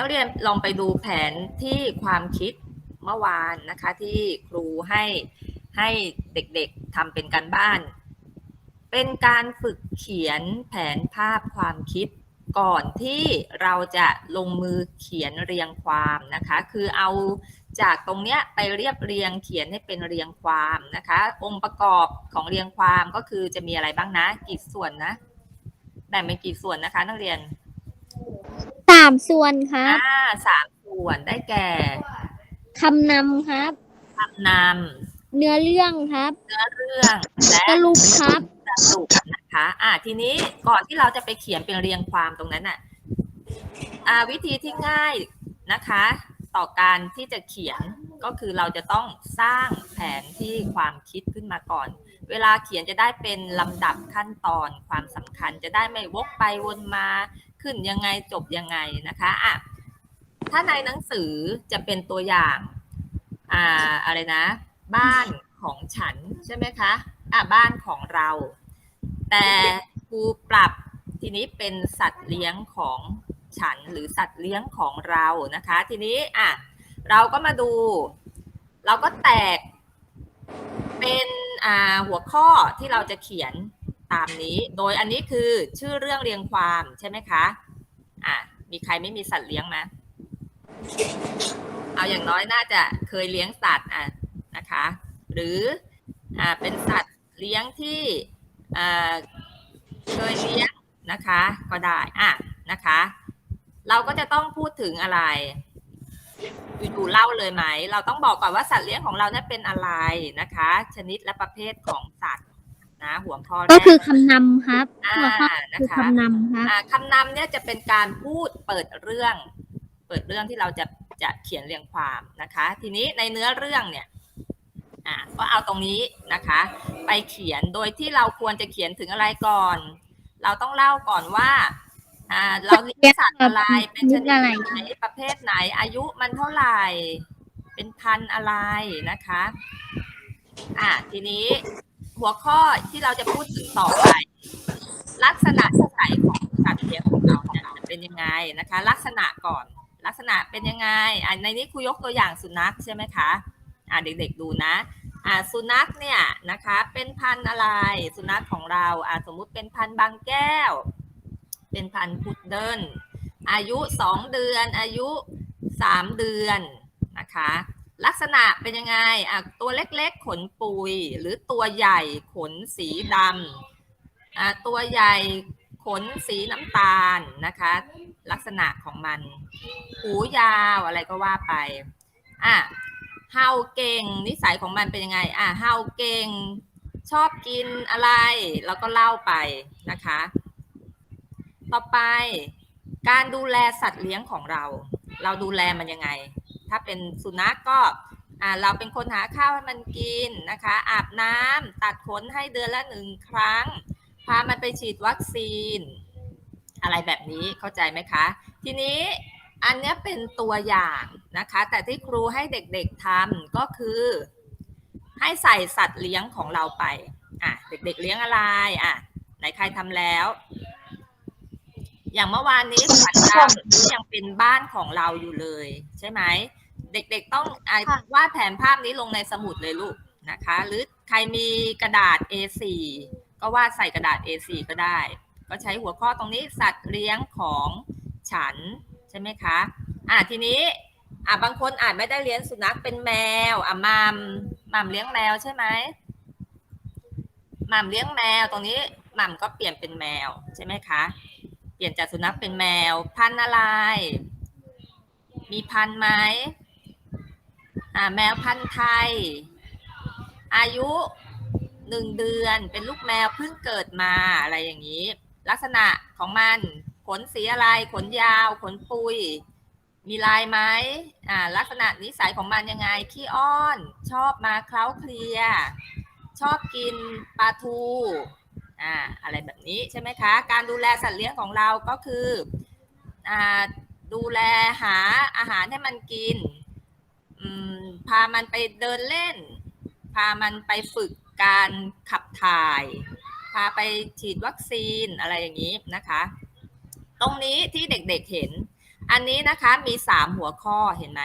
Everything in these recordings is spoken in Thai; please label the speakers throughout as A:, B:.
A: นักเรียนลองไปดูแผนที่ความคิดเมื่อวานนะคะที่ครูให้ให้เด็กๆทำเป็นการบ้าน เป็นการฝึกเขียนแผนภาพความคิดก่อนที่เราจะลงมือเขียนเรียงความนะคะ คือเอาจากตรงเนี้ยไปเรียบเรียงเขียนให้เป็นเรียงความนะคะ องค์ประกอบของเรียงความก็คือจะมีอะไรบ้างนะ กี่ส่วนนะ แบ่งเป็นกี่ส่วนนะคะ นักเรียนา
B: มส่วนครับ
A: อ่าสามส่วนได้แก่
B: คำนำครับ
A: คำน
B: เนื้อเรื่องครับำ
A: เนื้อเรื่องและ
B: สรุปครับ
A: สรุปนะคะ อ่า ทีนี้ก่อนที่เราจะไปเขียนเป็นเรียงความตรงนั้นอะอ่า วิธีที่ง่ายนะคะ ต่อการที่จะเขียนก็คือเราจะต้องสร้างแผนที่ความคิดขึ้นมาก่อน เวลาเขียนจะได้เป็นลำดับขั้นตอนความสำคัญจะได้ไม่วกไปวนมา ขึ้นยังไงจบยังไงนะคะอะถ้าในหนังสือจะเป็นตัวอย่างอ่าอะไรนะ บ้านของฉันใช่ไหมคะอะบ้านของเรา แต่ครูปรับทีนี้เป็นสัตว์เลี้ยงของฉันหรือสัตว์เลี้ยงของเรานะคะ ทีนี้อะเราก็มาดู เราก็แตกเป็นอ่าหัวข้อที่เราจะเขียน ตามนี้ โดยอันนี้คือชื่อเรื่องเรียงความใช่ไหมคะ อะ มีใครไม่มีสัตว์เลี้ยงไหมเอาอย่างน้อยน่าจะเคยเลี้ยงสัตว์อะนะคะ หรืออ่าเป็นสัตว์เลี้ยงที่อ่าเคยเลี้ยงนะคะ ก็ได้อะนะคะ เราก็จะต้องพูดถึงอะไรอยู่ๆเล่าเลยไหม เราต้องบอกก่อนว่าสัตว์เลี้ยงของเราเนี่ยเป็นอะไรนะคะ ชนิดและประเภทของสัตว์ หัวข้อแร
B: ก็
A: ก
B: คือคำนำครับ
A: อ่า
B: หัวข้อ
A: นะ
B: คือ
A: คะ
B: คำนำครับ
A: อ่าคำนำเนี่ยจะเป็นการพูดเปิดเรื่อง เปิดเรื่องที่เราจะจะเขียนเรียงความนะคะ ทีนี้ในเนื้อเรื่องเนี่ยอ่าก็เอาตรงนี้นะคะ ไปเขียนโดยที่เราควรจะเขียนถึงอะไรก่อน เราต้องเล่าก่อนว่าอ่าเราเลี้ยงสัตว์อะไรเป็นชนิดไหนประเภทไหน อายุมันเท่าไหร่ เป็นพันธุ์อะไรนะคะ อ่าทีนี้ หัวข้อที่เราจะพูดถึงต่อไป ลักษณะนิสัยของสัตว์เลี้ยงของเราเนี่ยจะเป็นยังไงนะคะ ลักษณะก่อนลักษณะเป็นยังไงอ่าในนี้ครูยกตัวอย่างสุนัขใช่ไหมคะอ่าเด็กๆดูนะอ่าสุนัขเนี่ยนะคะเป็นพันธุ์อะไรสุนัขของเราอ่าสมมุติเป็นพันธุ์บางแก้ว เป็นพันธุ์พุดเดิ้ลอายุสองเดือน อายุสามเดือนนะคะ ลักษณะเป็นยังไงอะตัวเล็กๆ ขนปุย หรือตัวใหญ่ขนสีดำอะตัวใหญ่ขนสีน้ำตาลนะคะ ลักษณะของมัน หูยาวอะไรก็ว่าไปอะเห่าเก่งนิสัยของมันเป็นยังไงอะเห่าเก่งชอบกินอะไร แล้วก็เล่าไปนะคะ ต่อไปการดูแลสัตว์เลี้ยงของเรา เราดูแลมันยังไง ถ้าเป็นสุนัขกก็อ่าเราเป็นคนหาข้าวให้มันกินนะคะ อาบน้ำตัดขนให้เดือนละหนึ่งครั้ง พามันไปฉีดวัคซีน อะไรแบบนี้เข้าใจไหมคะ ทีนี้อันนี้เป็นตัวอย่างนะคะ แต่ที่ครูให้เด็กๆทำก็คือ ให้ใส่สัตว์เลี้ยงของเราไปอะเด็กๆเลี้ยงอะไรอะไหนใครทำแล้ว อย่างเมื่อวานนี้ขวัญดำนี่ยังเป็นบ้านของเราอยู่เลย ใช่ไหม เด็กๆต้องอะ
B: ค่ะ
A: วาดแผนภาพนี้ลงในสมุดเลยลูกนะคะ หรือใครมีกระดาษ A4 ก็วาดใส่กระดาษ A4 ก็ได้ ก็ใช้หัวข้อตรงนี้สัตว์เลี้ยงของฉันใช่ไหมคะ อะทีนี้อะบางคนอาจไม่ได้เลี้ยงสุนัขเป็นแมวอะมัมมัมเลี้ยงแมวใช่ไหมมัมเลี้ยงแมวตรงนี้มัมก็เปลี่ยนเป็นแมวใช่ไหมคะเปลี่ยนจากสุนัขเป็นแมว พันธุ์อะไร มีพันธุ์ไหมอ่าแมวพันธุ์ไทย อายุหนึ่งเดือนเป็นลูกแมวเพิ่งเกิดมาอะไรอย่างนี้ ลักษณะของมัน ขนสีอะไร ขนยาว ขนปุย มีลายไหมอ่าลักษณะนิสัยของมันยังไง ขี้อ้อน ชอบมาเคล้าเคลีย ชอบกินปลาทู อ่าอะไรแบบนี้ใช่ไหมคะ การดูแลสัตว์เลี้ยงของเราก็คืออ่าดูแลหาอาหารให้มันกินอืมพามันไปเดินเล่น พามันไปฝึกการขับถ่าย พาไปฉีดวัคซีนอะไรอย่างนี้นะคะ ตรงนี้ที่เด็กๆเห็น อันนี้นะคะมีสามหัวข้อเห็นไหม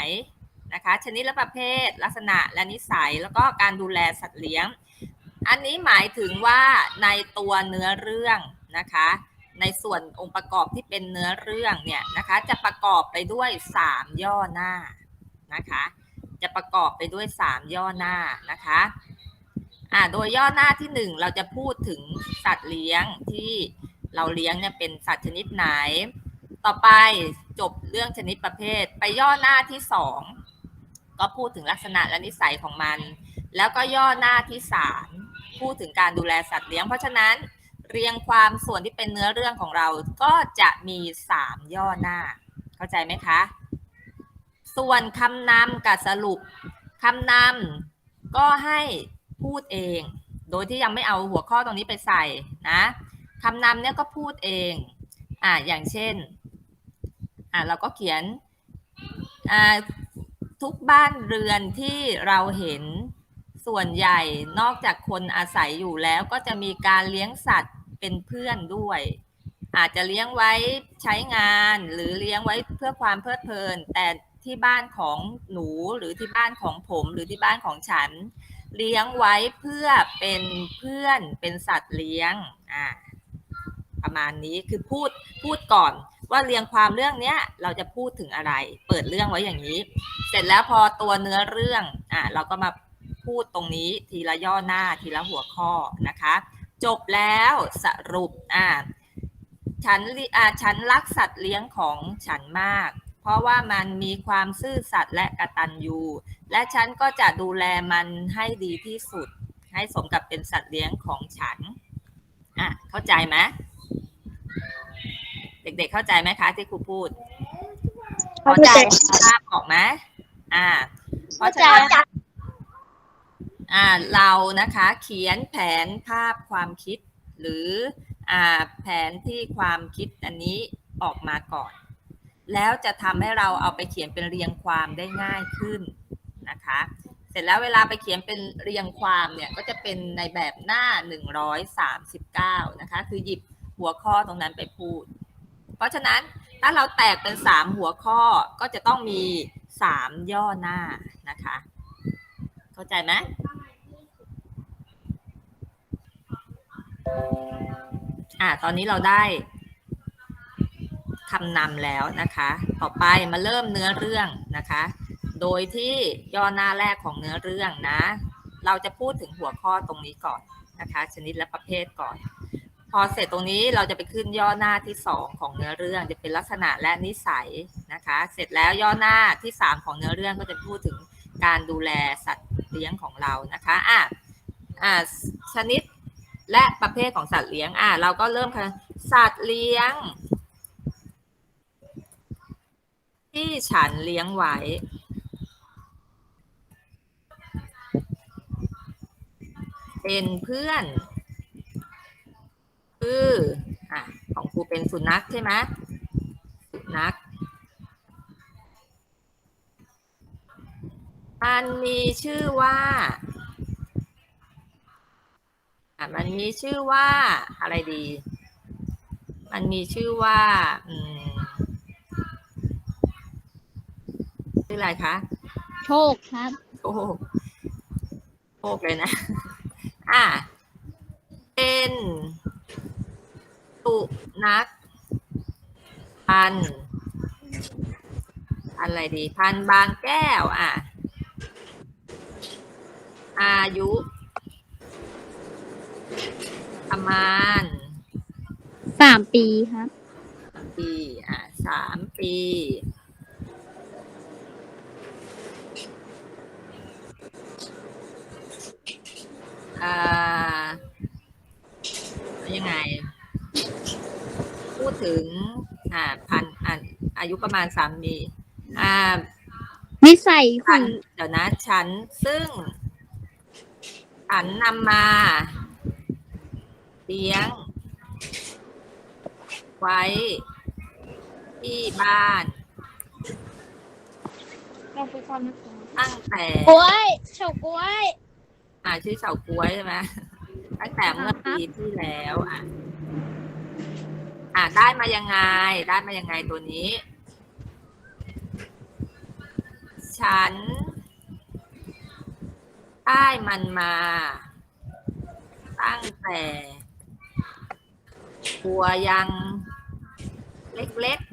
A: นะคะ ชนิดและประเภทลักษณะและนิสัยแล้วก็การดูแลสัตว์เลี้ยง อันนี้หมายถึงว่าในตัวเนื้อเรื่องนะคะ ในส่วนองค์ประกอบที่เป็นเนื้อเรื่องเนี่ยนะคะ จะประกอบไปด้วยสามย่อหน้านะคะ จะประกอบไปด้วยสามย่อหน้านะคะอ่าโดยย่อหน้าที่หนึ่งเราจะพูดถึงสัตว์เลี้ยงที่เราเลี้ยงเนี่ยเป็นสัตว์ชนิดไหน ต่อไปจบเรื่องชนิดประเภท ไปย่อหน้าที่สองก็พูดถึงลักษณะและนิสัยของมัน แล้วก็ย่อหน้าที่สาม พูดถึงการดูแลสัตว์เลี้ยง เพราะฉะนั้นเรียงความส่วนที่เป็นเนื้อเรื่องของเราก็จะมีสามย่อหน้า เข้าใจไหมคะ ส่วนคำนำกับสรุปคำนำก็ให้พูดเอง โดยที่ยังไม่เอาหัวข้อตรงนี้ไปใส่นะคำนำเนี่ยก็พูดเองอ่าอย่างเช่นอ่าเราก็เขียนอ่าทุกบ้านเรือนที่เราเห็น ส่วนใหญ่นอกจากคนอาศัยอยู่แล้วก็จะมีการเลี้ยงสัตว์เป็นเพื่อนด้วย อาจจะเลี้ยงไว้ใช้งานหรือเลี้ยงไว้เพื่อความเพลิดเพลิน แต่ที่บ้านของหนูหรือที่บ้านของผมหรือที่บ้านของฉัน เลี้ยงไว้เพื่อเป็นเพื่อนเป็นสัตว์เลี้ยงอ่าประมาณนี้คือพูดพูดก่อนว่าเรียงความเรื่องเนี้ยเราจะพูดถึงอะไร เปิดเรื่องไว้อย่างนี้ เสร็จแล้วพอตัวเนื้อเรื่องอ่าเราก็มา พูดตรงนี้ทีละย่อหน้าทีละหัวข้อนะคะ จบแล้วสรุปอ่าฉันลิอ่าฉันรักสัตว์เลี้ยงของฉันมาก เพราะว่ามันมีความซื่อสัตย์และกตัญญูและฉันก็จะดูแลมันให้ดีที่สุด ให้สมกับเป็นสัตว์เลี้ยงของฉันอะเข้าใจไหมเด็กๆเข้าใจไหมคะที่ครูพูด
B: เข้าใจ
A: ภาพออกไหมอ่า เพราะฉะนั้นอ่า เรานะคะเขียนแผนภาพความคิด หรืออแผนที่ความคิดอันนี้ออกมาก่อน แล้วจะทำให้เราเอาไปเขียนเป็นเรียงความได้ง่ายขึ้นนะคะ เสร็จแล้วเวลาไปเขียนเป็นเรียงความเนี่ยก็จะเป็นในแบบหน้า 139 นะคะ คือหยิบหัวข้อตรงนั้นไปพูด เพราะฉะนั้นถ้าเราแตกเป็นสามหัวข้อก็จะต้องมีสามย่อหน้านะคะ เข้าใจไหมอ่าตอนนี้เราได้คำนำแล้วนะคะ ต่อไปมาเริ่มเนื้อเรื่องนะคะ โดยที่ย่อหน้าแรกของเนื้อเรื่องนะ เราจะพูดถึงหัวข้อตรงนี้ก่อนนะคะ ชนิดและประเภทก่อน พอเสร็จตรงนี้เราจะไปขึ้นย่อหน้าที่สองของเนื้อเรื่องจะเป็นลักษณะและนิสัยนะคะ เสร็จแล้วย่อหน้าที่สามของเนื้อเรื่องก็จะพูดถึงการดูแลสัตว์ เลี้ยงของเรานะคะอะอ่าชนิดและประเภทของสัตว์เลี้ยงอะเราก็เริ่มค่ะสัตว์เลี้ยง ที่ฉันเลี้ยงไว้เป็นเพื่อนคืออะของครูเป็นสุนัขใช่ไหมสุนัข มันมีชื่อว่าอะมันมีชื่อว่าอะไรดี มันมีชื่อว่าอืมชื่ออะไรคะ
B: โชคครับ
A: โอ้โหโคกเลยนะ อะ เป็นสุนัขพันธุ์พันธุ์อะไรดี พันธุ์บางแก้ว อะ อายุประมาณ
B: สามปีครับ
A: ปีอะสามปี อ่ายังไง พูดถึง อ่าพันอ่าอายุประมาณสามปี อ่า
B: นิสัยข
A: ฉั
B: อนง
A: เดี๋ยวนะ ฉันซึ่ง ฉันนำมาเลี้ยง ไว้ ที่บ้านตั้งแต่
B: กล้วยเฉาก้วย
A: อ่าชื่อเฉาก้วยใช่ไหมตั้งแต่เมื่อปีที่แล้วอะอ่าได้มายังไง ได้มายังไงตัวนี้ ฉัน ได้มันมา ตั้งแต่ตัวยังเล็กๆ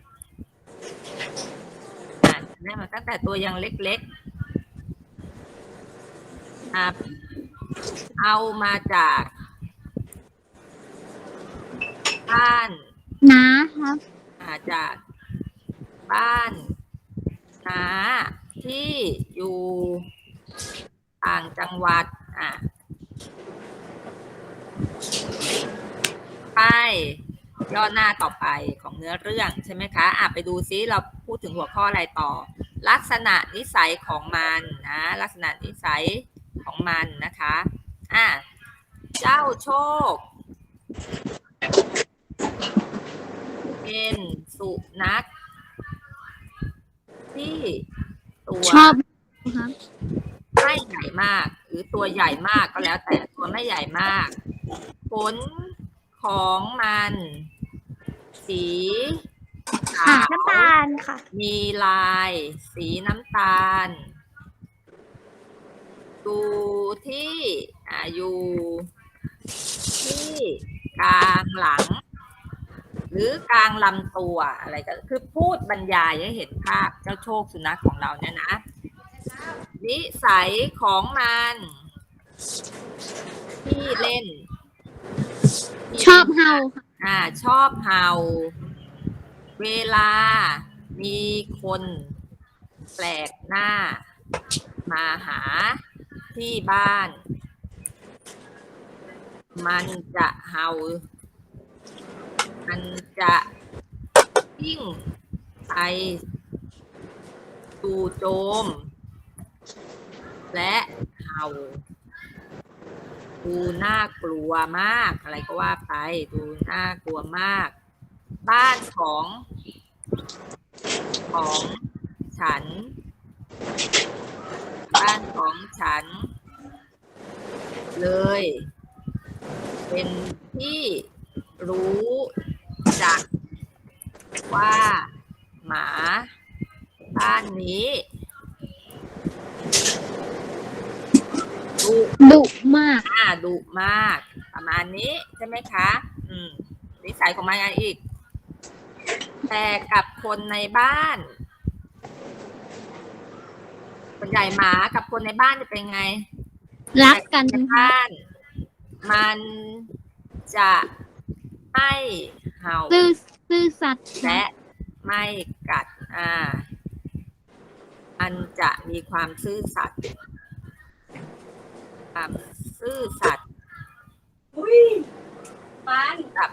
A: อะได้มาตั้งแต่ตัวยังเล็กๆอะเอามาจาก บ้าน
B: น้าครับ
A: อาจากบ้านนาที่อยู่ ต่างจังหวัดอะไปย่อหน้าต่อไปของเนื้อเรื่องใช่ไหมคะอะไปดูซิเราพูดถึงหัวข้ออะไรต่อ ลักษณะนิสัยของมันนะลักษณะนิสัยของมันนะคะอะเจ้าโชค เป็นสุนัขที่ตัว
B: ชอบครับ
A: ไม่ใหญ่มาก หรือตัวใหญ่มากก็แล้วแต่ตัวไม่ใหญ่มากขนของมัน สีขาว
C: น้ำตาลค่ะ
A: มีลาย สีน้ำตาลอยู่ที่อ่าอยู่ที่กลางหลัง หรือกลางลำตัวอะไรก็คือพูดบรรยายให้เห็นภาพเจ้าโชคสุนัขของเราเนี่ยนะ นิสัยของมัน ที่เล่น
B: ชอบเฮาครับ
A: อ่า ชอบเห่า เวลา มีคน แปลกหน้า มาหาที่บ้าน มันจะเห่า มันจะยิ่งไปจู่โจม และเห่าดูน่ากลัวมาก อะไรก็ว่าไป ดูน่ากลัวมาก บ้านของ ของฉัน บ้านของฉัน เลย เป็นที่รู้จักว่าหมา บ้านนี้ ดุ
B: ดุมาก
A: อ่าดุมาก ประมาณนี้ใช่ไหมคะ อืมนิสัยของมันไงอีก แต่กับคนในบ้านส่วนใหญ่หมากับคนในบ้านจะเป็นไง
B: รักกัน
A: ใน
B: ครับ
A: บ้าน มันจะไม่เห่า
B: ซื่อซื่อสัตย์ครั
A: และ
B: บ
A: ไม่กัด อ่า มันจะมีความซื่อสัตย์ ความซื่อสัตย์มันกับ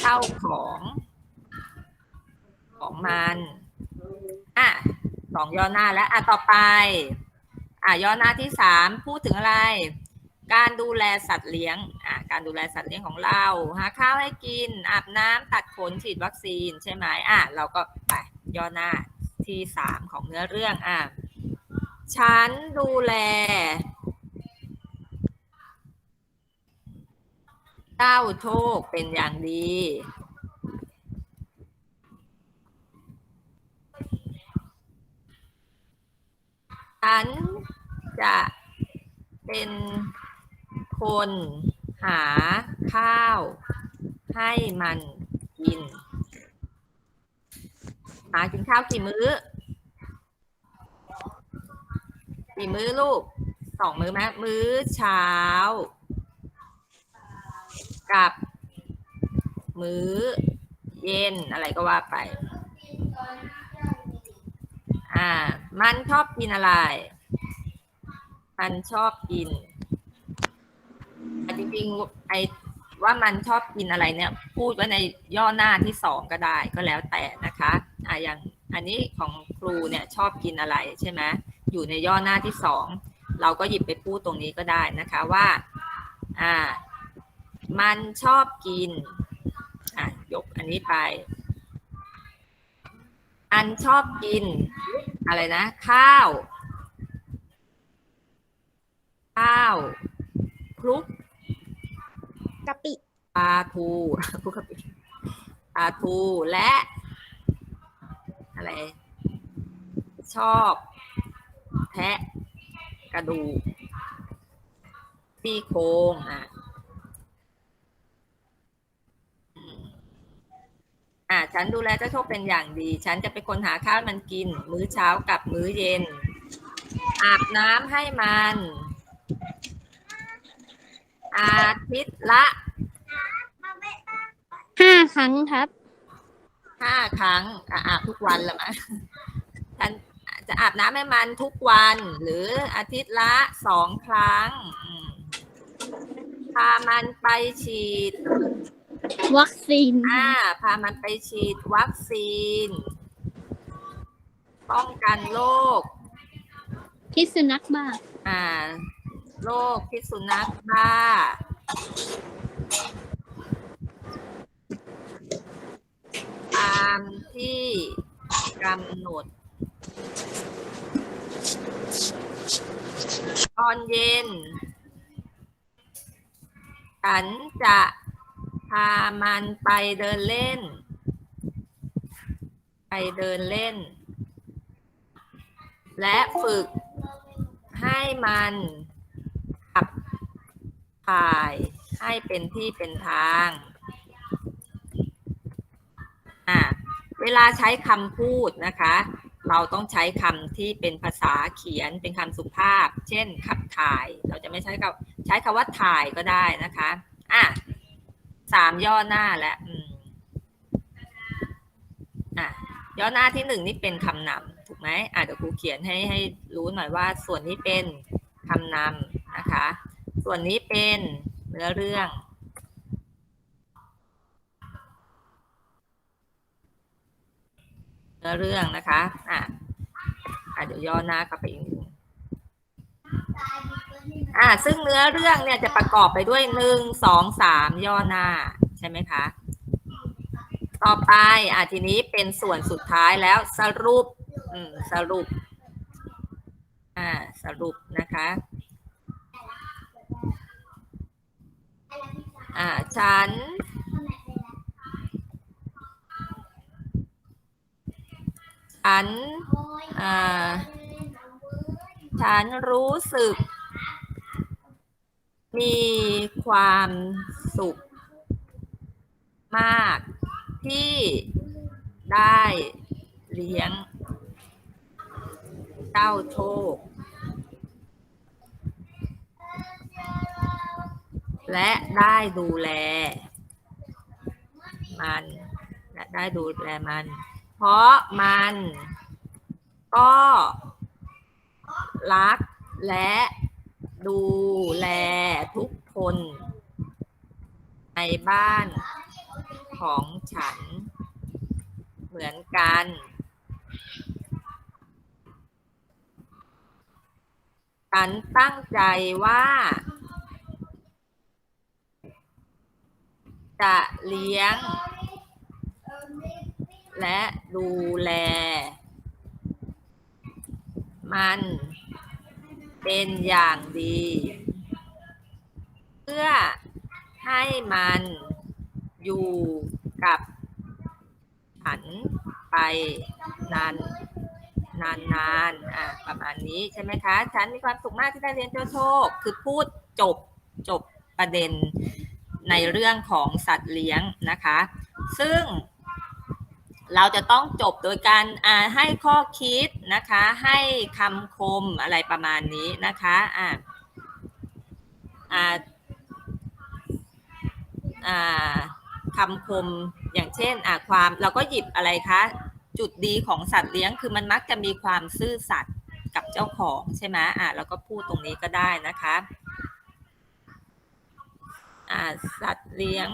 A: เจ้าของ ของมันอะสองย่อหน้าแล้วอะต่อไป อะย่อหน้าที่สามพูดถึงอะไร การดูแลสัตว์เลี้ยงอะการดูแลสัตว์เลี้ยงของเรา หาข้าวให้กิน อาบน้ำตัดขนฉีดวัคซีนใช่ไหมอะเราก็ไปย่อหน้าที่สามของเนื้อเรื่องอะฉันดูแล เจ้าโชคเป็นอย่างดี ฉันจะเป็นคนหาข้าวให้มันกิน หากินข้าวกี่มื้อ กี่มื้อลูก สองมื้อไหมมื้อเช้า กับ มื้อ เย็นอะไรก็ว่าไป อ่า มันชอบกินอะไร มันชอบกินอะจริงๆไอ้ว่ามันชอบกินอะไรเนี่ย พูดไว้ในย่อหน้าที่สองก็ได้ก็แล้วแต่นะคะอ่าอย่างอันนี้ของครูเนี่ยชอบกินอะไรใช่ไหมอยู่ในย่อหน้าที่สองเราก็หยิบไปพูดตรงนี้ก็ได้นะคะว่า อ่า มันชอบกิน อะ ยกอันนี้ไป อันชอบกิน อะไรนะ ข้าว ข้าวคลุก
C: กะปิ
A: ปลาทูคลุกกะปิปลาทูและ อะไร ชอบแทะกระดูกซี่โครงอะอืมอะ ฉันดูแลเจ้าโชคเป็นอย่างดี ฉันจะเป็นคนหาข้าวมันกิน มื้อเช้ากับมื้อเย็น อาบน้ำให้มัน อาทิตย์ละ
B: ห้าครั้งครับ
A: ห้าครั้งอะอาบทุกวันละมั้งฉันจะอาบน้ำให้มันทุกวัน หรืออาทิตย์ละสองครั้งอืมพามันไปฉีด
B: วัคซีน
A: อ่าพามันไปฉีดวัคซีน ป้องกันโรค
B: พิษสุนัขบ้า
A: อ่าโรคพิษสุนัขบ้า ตามที่กำหนด ตอนเย็น ฉันจะ พามันไปเดินเล่น ไปเดินเล่น และฝึกให้มันขับถ่ายให้เป็นที่เป็นทางอะเวลาใช้คำพูดนะคะ เราต้องใช้คำที่เป็นภาษาเขียนเป็นคำสุภาพ เช่นขับถ่าย เราจะไม่ใช้คำใช้คำว่าถ่ายก็ได้นะคะอะ สามย่อหน้าแล้วอืมอะย่อหน้าที่หนึ่งนี่เป็นคำนำถูกไหมอะเดี๋ยวครูเขียนให้ให้รู้หน่อยว่า ส่วนนี้เป็นคำนำนะคะ ส่วนนี้เป็นเนื้อเรื่องเนื้อเรื่องนะคะ อะอะเดี๋ยวย่อหน้าเข้าไปอีกนิดนึง อะซึ่งเนื้อเรื่องเนี่ยจะประกอบไปด้วยหนึ่งสองสามย่อหน้า ใช่ไหมคะ ต่อไปอะทีนี้เป็นส่วนสุดท้ายแล้วสรุปอืมสรุป อ่า สรุปนะคะ อ่า ฉันฉันอ่าฉันรู้สึก มีความสุขมากที่ได้เลี้ยงเจ้าโชค และได้ดูแล มัน และได้ดูแลมัน เพราะมันก็รักและ ดูแลทุกคน ในบ้านของฉัน เหมือนกัน ฉันตั้งใจว่า จะเลี้ยง และดูแล มัน เป็นอย่างดี เพื่อให้มันอยู่กับฉันไปนานนานนานอะประมาณนี้ใช่ไหมคะ ฉันมีความสุขมากที่ได้เรียนเจ้าโชค คือพูดจบจบประเด็นในเรื่องของสัตว์เลี้ยงนะคะ ซึ่ง เราจะต้องจบโดยการให้ข้อคิดนะคะ ให้คำคมอะไรประมาณนี้นะคะอ่าอ่าอ่าคำคมอย่างเช่นอ่าความเราก็หยิบอะไรคะจุดดีของสัตว์เลี้ยงคือมันมักจะมีความซื่อสัตย์กับเจ้าของใช่ไหมอ่าเราก็พูดตรงนี้ก็ได้นะคะอ่าสัตว์เลี้ยง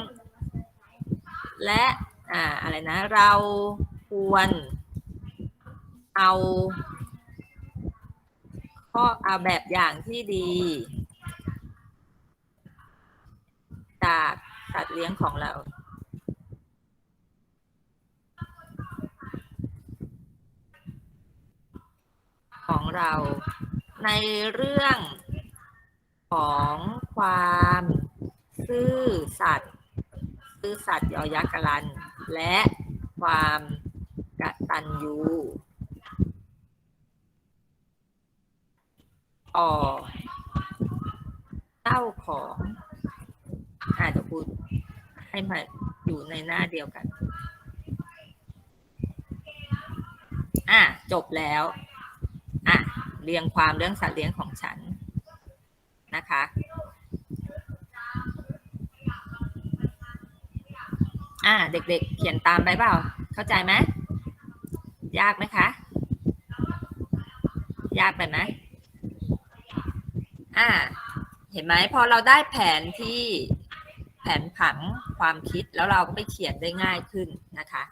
A: และ อ่าอะไรนะ เราควรเอา ข้อเอาแบบอย่างที่ดี จากสัตว์เลี้ยงของเราของเรา ในเรื่องของความซื่อสัตย์ซื่อสัตย์ยอยักษ์กรัน และความกตัญญูอเต้าของอาเดี๋ยวพูดให้มาอยู่ในหน้าเดียวกัน อะ จบแล้ว อะ เรียงความเรื่องสัตว์เลี้ยงของฉันนะคะ อะเด็กๆ เขียนตามไปเปล่า เข้าใจไหมยากไหมคะ ยากไปไหมอ่า เห็นไหมพอเราได้แผนที่แผนผังความคิดแล้วเราก็ไปเขียนได้ง่ายขึ้นนะคะ